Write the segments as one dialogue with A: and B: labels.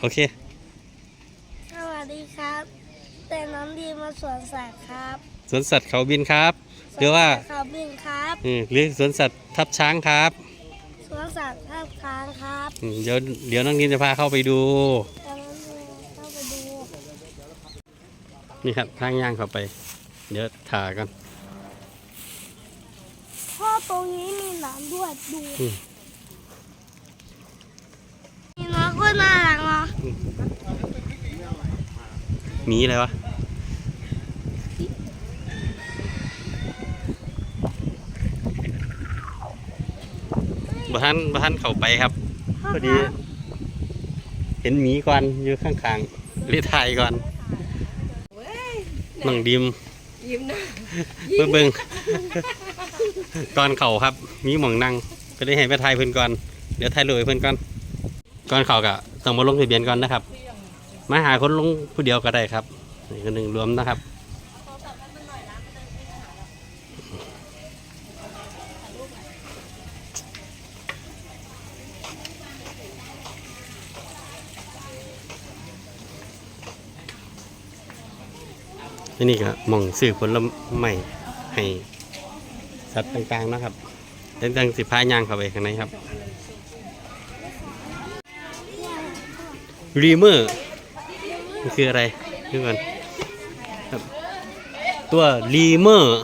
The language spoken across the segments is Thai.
A: โอเค
B: สวัสดีครับ แต่น้องดีมาสวนสัตว์ครับ
A: สวนสัตว์เขาบินครับ หรือว่า
B: สนสัตเขาบินครับ
A: อืมหรือสวนสัตว์ทับช้างครับ
B: สวนสัตว์ท่าค้างครับ
A: อืมเดี๋ยวเดี๋ยวน้องนินจะพาเข้าไปดู
B: แต่น้องดีเข้าไปดู
A: นี่ครับทางย่างเข้าไป เดี๋ยวถ่ากัน
B: พ่อตรงนี้มีหนามด้วยดู
A: อืม
B: มีน้องก็น่ารักเนาะ
A: หมีอะไรวะบ้านบ้านเข้าไปครับ
B: พ่
A: พอดี
B: ครับ
A: เห็นหมีก่อนอยู่ข้างๆรีถ่ายก่อนน้องดิม
C: ยิ้มนะ
A: เบิ่งเบิ่งก่อนเข่าครับ มีหมองนั่งก็ได้ให้ไปถ่ายเพิ่นก่อน เดี๋ยวถ่ายรูปให้เพิ่นก่อน ก่อนเข่ากะต้องมาลงทะเบียนก่อนนะครับ มาหาคนลงผู้เดียวก็ได้ครับนี่คนหนึ่งรวมนะครับที่นี่ก็มองสื่อผลไม้ให้สัตว์ต่างๆนะครับเดินทางสิพายางเข้าไปข้างในครับ รีเมอร์มันคืออะไรดูก่อนครับตัวรีเมอร์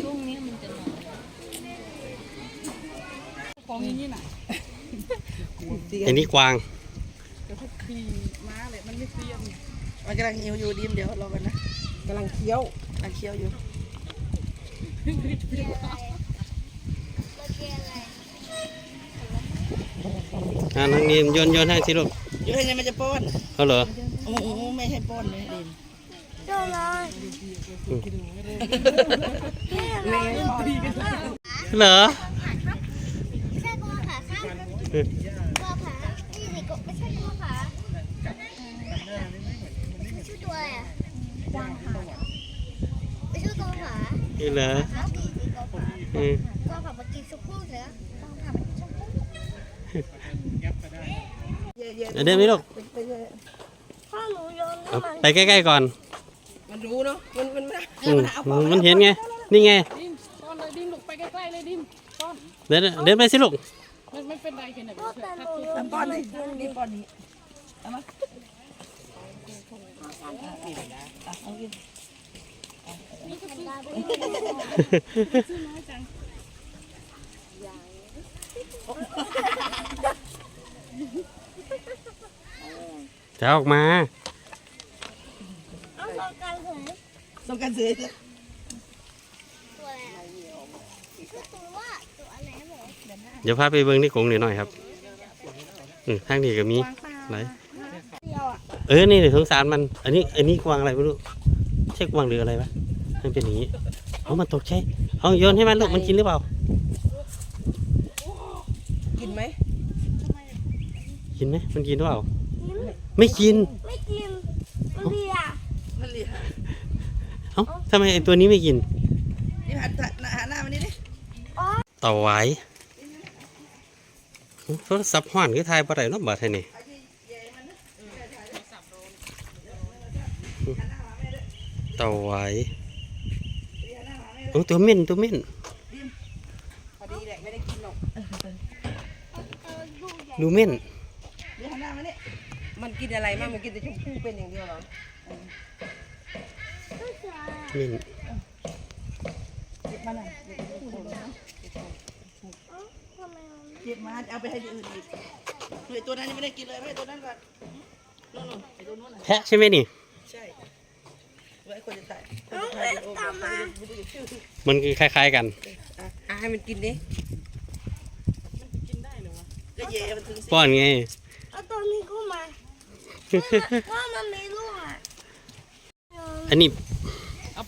C: ช่วงนี้มันจะนอนของอย่างนี้น่ะ
A: อันนี้กวาง
C: เดี๋ยวเขาขี่ม้าเลยมันไม่เฟียมมันกำลังหิวอยู่ดิมเดี๋ยวรอกันนะ กำลังเคี้ยวกำลังเคี้ยวอยู่
A: อ่าน้องนีมโยนโยนให้สิลูก
C: เดี๋ยวให้มันจะป้อน
A: เอาเหรอ
C: โอ้โหไม่ให้ป้อนเลยดิม
B: เจ้าน้อย
C: แม่ตีกัน
A: เหรอ
B: ไม่ใช่กอขาข้างกอขานี่สิกไม่ใช่กอขาไม่ใช่ตัวอะไรอะกวางขาไม่ใช่กอขา
A: นี่เหรอ
B: ขาสี่สิกอขา
A: อืม
B: กอขามากินสุกุลเหรอกอขามากินสุกุล
A: เดี๋ยวเดินไปลูก
B: พ่อหนูโยน
A: เอา
B: น้ำมัน
A: ไปใกล้ๆก่อน
C: มันรู้เนาะ มันมันมัน
A: อืมมันเห็นไง นี่ไง
C: ดิมป้อนเลยดิมลูกไปใกล้ๆเลยดิมป้อน
A: เดินเดินไปสิลูก
C: มันไม่เป็นไรแค่ไหน
B: พ่อแต่หนูโยน
C: ป้อนเลยดิมป้อนนี้เอามาซื้อน้อย จัง
A: จะออกมา
B: เอาตัวกันเถอะ
C: ต้องการซื้อ
B: ตัวอะไรอะตัวว่าตัวอะไรนะบอก
A: เดี๋ยวพาไปเบิ้งที่กรงนิดหน่อยครับอืมทางนี้ก็มีไหน
B: เดียวอะ
A: เออ นี่เดี๋ยวสงสารมัน อันนี้ อันนี้กวางอะไรไม่รู้ ใช่กวางหรืออะไรวะ มันเป็นอย่างนี้ เอามันตกใช่ เอาโยนให้มันลูกมันกินหรือเปล่า
C: กินไหม
A: กินไหมมันกินหรือเปล่า ไม่กิน
B: ไม่กินมันเลีย
C: มันเหลีย
A: เอ้าทำไมไอ้ตัวนี้ไม่กิน
C: นี่หันหันหน้ามานี่ดิ
A: เต่าไหวายโทรศัพท์ห้อนคือทายบ่ได้เนาะบาดไทยนี่เต่าไหวาย โอ้ตัวเม่นตัวเม่น
C: พอดีแหละไม่ได้กินหรอก
A: ดูเม่น
C: เดี๋ยวหันหน้ามานี่มันกินอะไรบ้างมันกินแต่ชมพู่เป็นอย่างเดียวเหรอ
A: เม่น
C: เก็บมาหน่อย
B: ทำไมมัน
C: เก็บมาเอาไปให้ที่อื่นอีกเฮ้ยตัวนั้นยังไม่ได้กินเลยให้ตัวนั้นก่อนนู่นๆไอ้ตัวนู้นน่ะ
A: แพะใช่ไหมนี่
C: ใช่ ไว้คนจะตายคนจะตายเป็นโอ้ไม่รู้ชื่อ
A: มันคือคล้าย ๆ กัน
C: อะอะให้มันกินดิมันกินได้เหรอวะก็เย่มันถึงสิ
A: ป้อนไง
B: เอาตัวนี้เข้ามาว่ามันมีลูกอะ
A: อันนี้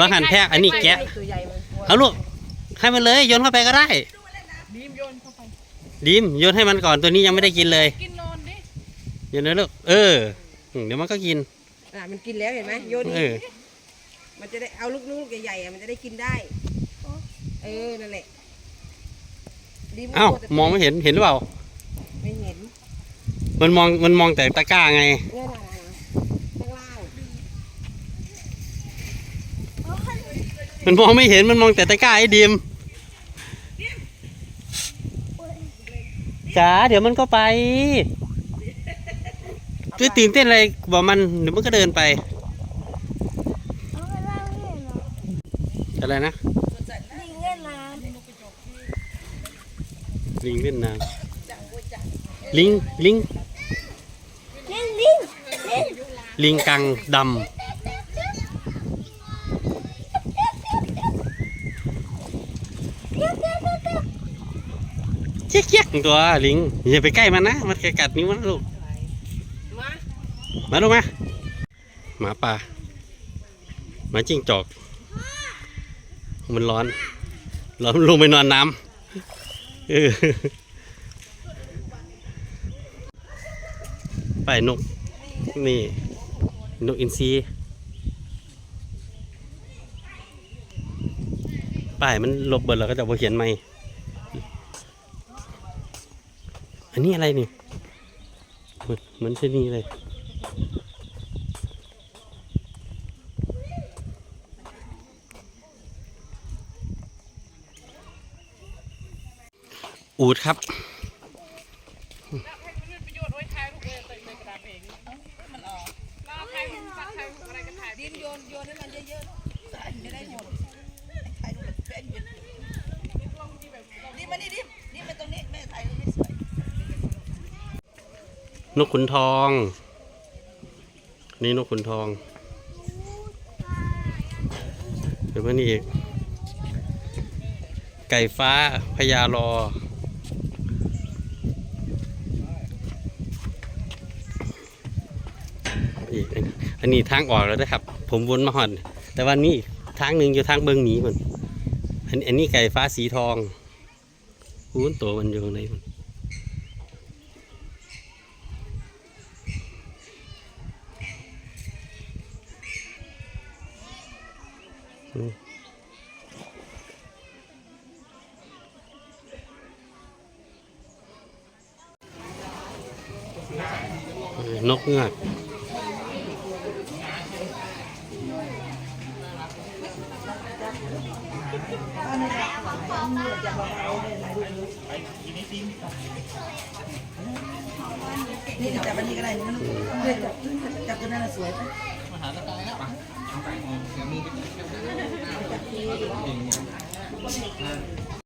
A: ว่าหันแพะอันนี้แกะ
C: ตัวใหญ่มันกลัว
A: เอาลูกให้มันเลยโยนเข้าไปก็ได้
C: บีมโยนเข้าไป
A: ดิมโยนให้มันก่อนตัวนี้ยังไม่ได้กินเลย
C: กินนอนดิ
A: โยนเลยลูกเอออืมเดี๋ยวมันก็กิน
C: อะมันกินแล้วเห็นไหมโยน
A: เอ
C: อี
A: อ
C: ก มันจะได้เอาลูกๆใหญ่ๆอะมันจะได้กินได้ เออ นั่นแหละดิม
A: เอ้า
C: ลัวแต่
A: มองไม่เห็นเห็นหรือเปล่า
C: ไม่เห็น
A: มันมองมันมองแต่ตะกร้าไง
C: เนี่ยนะข้างล่าง
A: มันมองไม่เห็นมันมองแต่ตะกร้าไอ้ดิมจ๋าเดี๋ยวมันก็ไปจะตื่นเต้นอะไรบอกมันเดี๋ยวมันก็เดินไป
B: เอาไปล่างเนี่ยเนาะ
A: อะไรนะ
B: ลิงเล่นน้
A: ลิงเวียดนามลิงลิงำ
B: เล่นลิงเล่น
A: ลิงกังดำเจ๊กเจ๊กตัวลิงอย่าไปใกล้มันนะ มันจะกัดนิ้วมันลูก
C: มา
A: มาลูกมาหมาป่าหมาจิ้งจอก มันร้อนร้อนลงไปนอนน้ำเออไปนก นี่นกอินทรีป้ายมันลบเบิดแล้วก็จะบอเขียนใหม่ อันนี้อะไรนี่ เหมือนเหมือนที่นี่เลย อูดครับ
C: ดิมโยนโยนให้มันเยอะๆจะได้หมดถ่ายรูปแบบเป็นดิมมานี่ดิมดิมมาตรงนี้แม่ถ่ายรูปไม่สวย
A: นกขุนทอง นี่นกขุนทองเดี๋ยวมานี่อีก ไก่ฟ้าพญารอ อีก อันนี้ทางออกแล้วนะครับ ผมวนมาหอนแต่วันนี้ทางหนึ่งอยู่ทางเบิงหนีมันอันอันนี้ไก่ฟ้าสีทองอู้นตัวมันอยู่ในมันนกเงือก
C: นี่จับอันนี้ก็ได้นี่นะลูกเฮ้ยจับจับตัวนั้นน่ะสวยปะ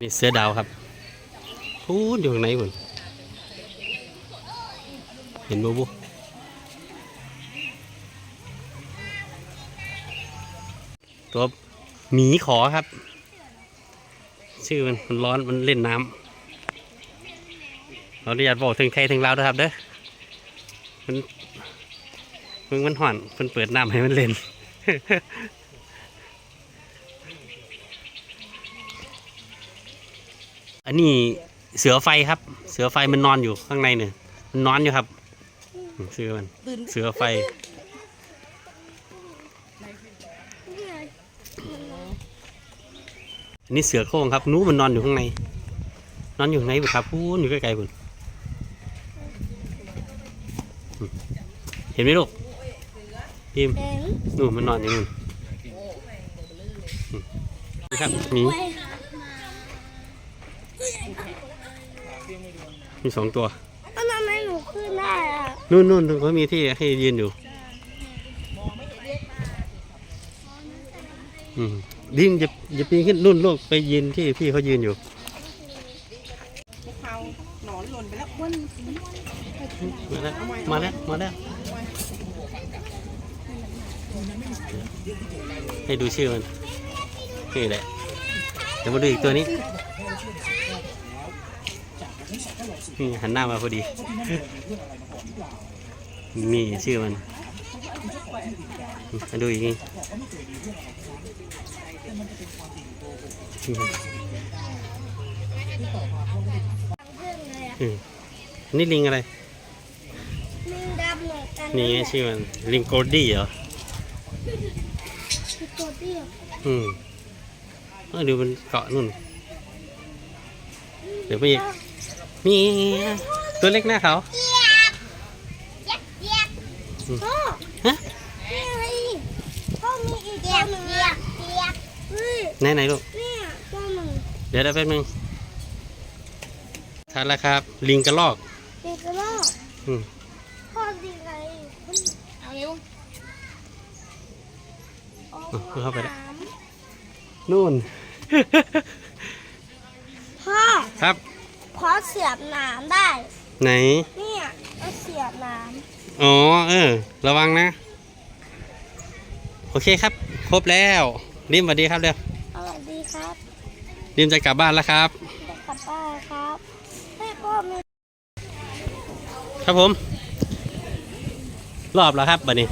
A: นี่เสือดาวครับพูดอยู่ข้างในคุณเห็นบูบูตัวหมีขอครับ ชื่อมันมันร้อนมันเล่นน้ำเราอยากบอกถึงไทยถึงลาวด้วยครับเด้อมันมึงมันห่อนมันเปิดน้ำให้มันเล่นอันนี้เสือไฟครับ เสือไฟมันนอนอยู่ข้างในเนี่ยมันนอนอยู่ครับเสือมันเสือไฟ อันนี้เสือโคร่งครับหนู้มันนอนอยู่ข้างใน นอนอยู่ข้างในบุครับพูนอยู่ใกล้ๆคุณเห็นไหมลูกพิมพ์
B: เห็น
A: นู่นมันนอนอยู่นู่นอืมนี่ครับหมี
B: ไว้
A: มีสองตัว
B: ทำไมหนูขึ้นได้อะ
A: นู่นนู่นเขามีที่ให้ยืนอยู่ อืม ดิ้นจะจะปีนขึ้นนู่นลูกไปยืนที่พี่เขายืนอยู่
C: เขาหนอนหล่นไปแล้ว
B: บน
A: มาแล้วมาแล้วมาแล้วให้ดูชื่อมันนี่แหละเดี๋ยวมาดูอีกตัวนี้นี่หันหน้ามาพอดีนี่ชื่อมันมาดูอีกนี่
B: อนเลยอะ
A: อืมอันนี่ลิงอะไร
B: ลิงดำเหมือนกัน
A: นี่ไงชื่อมัน ลิงโกลดี้เหรอ
B: ลคือตัวเตี้ย
A: อืมเออดูมันเกาะนู่น เดี๋ยวไปอีกมีตัวเล็กหน้าเขา
B: เจี๊ยบเจี๊ยบเจี๊ยบ
A: อืม
B: พ่อ
A: ฮะ
B: นี่ไงพ่อมีอีกตัวหนึ่ง
A: ไหนไหนลูก
B: เนี่ยตัวหนึ่ง
A: เดี๋ยวได้แป๊บนึงทันแล้วครับ ลิงกระลอก
B: เด็กกระรอก
A: อืม
B: พ่อดีไงมัน
C: เอาเร็ว
B: ออก
A: เอาเข้าไปแล้ว
B: น้
A: นู่นำ
B: พ่อ
A: ครับ
B: พอเสียบน้ำได้
A: ไหน
B: เนี่ยก็เสียบน้
A: อ๋อ เออ ระวังนะ โอเคครับ ครบแล้ว ริมสวัสดีครับเร็วำ
B: สวัสดีครับ
A: ริมจะกลับบ้านแล้วครับ
B: เด็กกลับบ้านครับให้พ่อมี
A: ครับผม รอบแล้วครับบัดนี้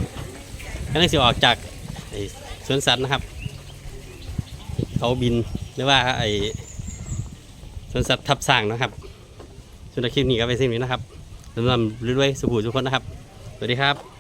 A: กำลังสิออกจากไอ้สวนสัตว์นะครับ เขาบินหรือว่าไอ้สวนสัตว์ทับสร้างนะครับส่วนคลิปนี้ก็ไปนสิ่งนี้นะครับสำหรับรวยๆสุภูทุกคนนะครับ สวัสดีครับ